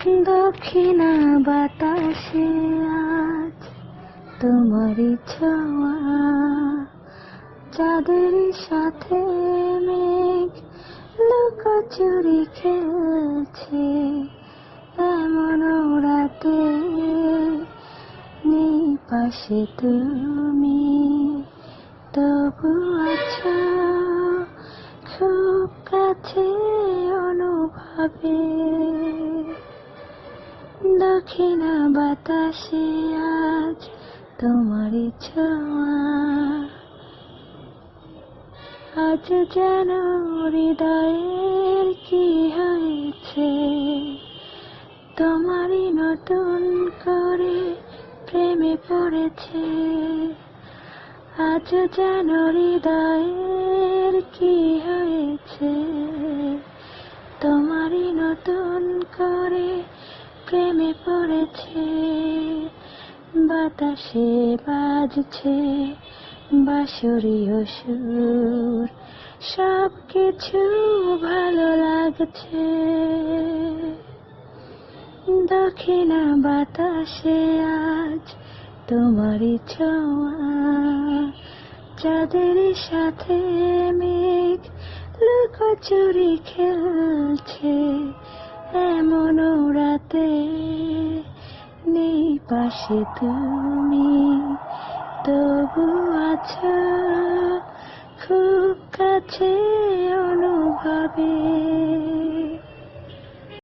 দক্ষিণা বাতাসে আজ তোমারই ছোঁয়া চাঁদের সাথে মেঘ লুকোচুরি খেলছে, এমন রাতে নেই পাশে তুমি। তবু আছো খুব কাছে অনুভবে দক্ষিণা বাতাসে আজ তোমারই ছোঁয়া আজ যেন হৃদয়ের কি হয়েছে তোমারই নতুন করে প্রেমে পড়েছে। আজ যেন হৃদয়ের কি হয়েছে তোমারই নতুন করে প্রেমে পড়েছে, বাতাসে বাজছে বাঁশরীয় সুর, সব কিছু ভালো লাগছে। দক্ষিণা বাতাসে আজ তোমারই ছোঁয়া, চাঁদের সাথে মেঘ লুকোচুরি খেলছে। নেই পাশে তুমি তবু আছো খুব কাছে অনুভবে